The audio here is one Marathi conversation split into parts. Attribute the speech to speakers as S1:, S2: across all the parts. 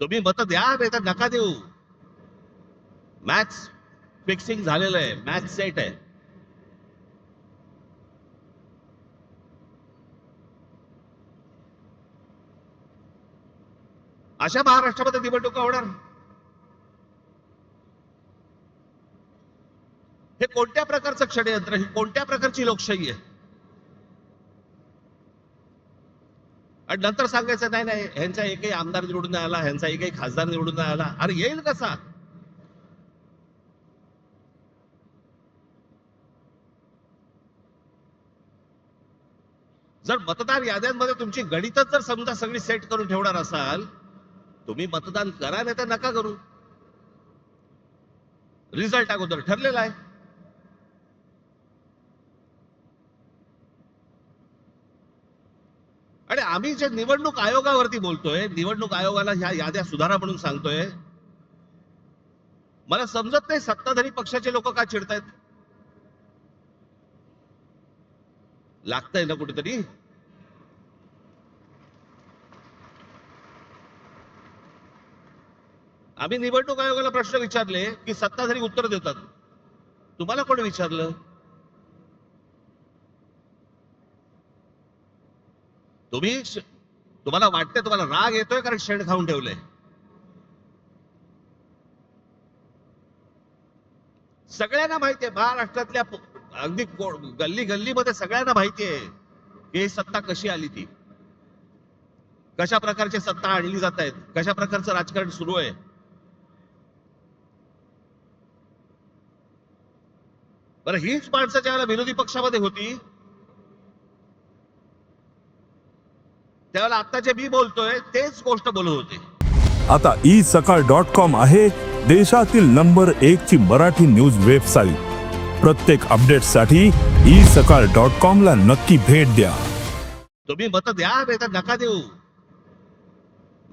S1: तुम्ही मत द्या नाही नका देऊ. मॅच फिक्सिंग झालेलं आहे. मॅच सेट आहे. अशा महाराष्ट्रामध्ये निवडणुका होणार. हे कोणत्या प्रकारचं षडयंत्र ही कोणत्या प्रकारची लोकशाही आहे? आणि नंतर सांगायचं नाही नाही ह्यांचा एकही आमदार निवडून नाही आला ह्यांचा एकही खासदार निवडून नाही आला. अरे येईल कसा? जर मतदार याद्यांमध्ये तुमची गणितच जर समजा सगळी सेट करून ठेवणार असाल तुम्ही मतदान करा नाही तर नका करू. रिझल्ट अगोदर ठरलेला आहे. आणि आम्ही जे निवडणूक आयोगावरती बोलतोय निवडणूक आयोगाला ह्या याद्या सुधारा म्हणून सांगतोय मला समजत नाही सत्ताधारी पक्षाचे लोक का चिडतायत. लागतंय ना कुठेतरी? आम्ही निवडणूक आयोगाला प्रश्न विचारले की सत्ताधारी उत्तर देतात. तुम्हाला कोण विचारलं? तुम्ही तुम्हाला वाटतंय तुम्हाला राग येतोय कारण शेण खाऊन ठेवलंय. सगळ्यांना माहितीये महाराष्ट्रातल्या अगदी गल्ली गल्लीमध्ये सगळ्यांना माहितीये की ही सत्ता कशी आली ती. कशा प्रकारची सत्ता आणली जात आहेत कशा प्रकारचं राजकारण सुरू आहे. बरं हीच माणसं ज्यावेळेला विरोधी पक्षामध्ये होती त्यावेळेला आता जे मी बोलतोय तेच गोष्ट बोलत होते.
S2: आता ई सकाळ डॉट कॉम आहे देशातील नंबर एक ची मराठी न्यूज वेबसाईट प्रत्येक अपडेटसाठी ई सकाळ डॉट कॉम ला नक्की भेट द्या.
S1: तुम्ही मत द्या नाही नका देऊ.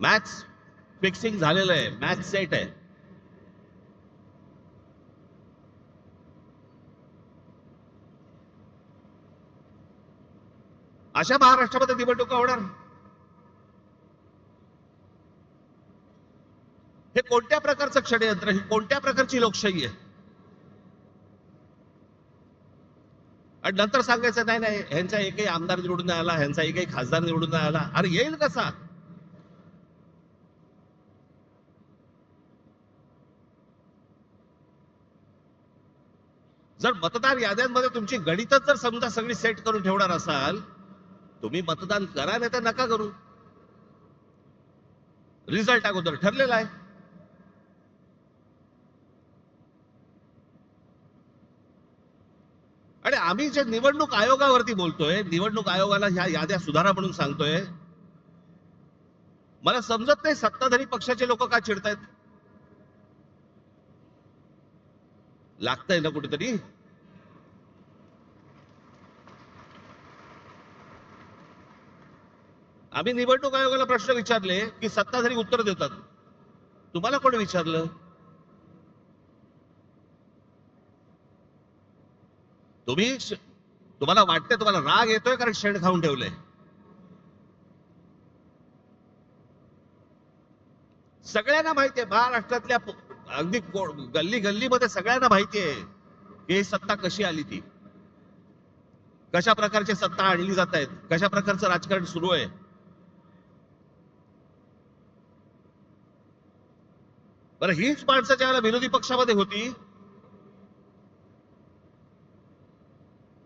S1: मॅच फिक्सिंग झालेलं आहे मॅच सेट आहे. अशा महाराष्ट्रामध्ये निवडणुका होणार. हे कोणत्या प्रकारचं षडयंत्र ही कोणत्या प्रकारची लोकशाही आहे? आणि नंतर सांगायचं नाही नाही ह्यांचा एकही आमदार निवडून नाही आला ह्यांचा एकही खासदार निवडून नाही आला. अरे येईल कसा? जर मतदार याद्यांमध्ये तुमची गणितच जर समजा सगळी सेट करून ठेवणार असाल तुम्ही मतदान करा नाही तर नका करू. रिझल्ट अगोदर ठरलेला आहे. आणि आम्ही जे निवडणूक आयोगावरती बोलतोय निवडणूक आयोगाला ह्या याद्या सुधारा म्हणून सांगतोय मला समजत नाही सत्ताधारी पक्षाचे लोक का चिडतायत. लागतंय ना कुठेतरी? आम्ही निवडणूक आयोगाला प्रश्न विचारले की सत्ताधारी उत्तर देतात. तुम्हाला कोण विचारलं? तुम्ही तुम्हाला वाटतंय तुम्हाला राग येतोय कारण शेण खाऊन ठेवलंय. सगळ्यांना माहितीये महाराष्ट्रातल्या अगदी गल्ली गल्लीमध्ये सगळ्यांना माहितीये की ही सत्ता कशी आली ती. कशा प्रकारची सत्ता आणली जात आहेत कशा प्रकारचं राजकारण सुरू आहे. बरं हीच माणसं ज्यावेळेला विरोधी पक्षामध्ये होती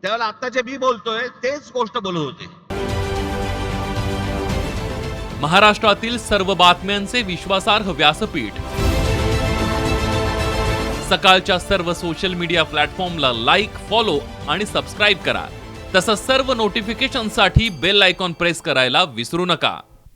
S1: त्यावेळेला आता जे मी बोलतोय तेच गोष्ट बोलत होते.
S3: महाराष्ट्रातील सर्व बातम्यांचे विश्वासार्ह व्यासपीठ. सकाळच्या सर्व सोशल मीडिया प्लॅटफॉर्मला लाईक फॉलो आणि सबस्क्राईब करा. तसंच सर्व नोटिफिकेशनसाठी बेल आयकॉन प्रेस करायला विसरू नका.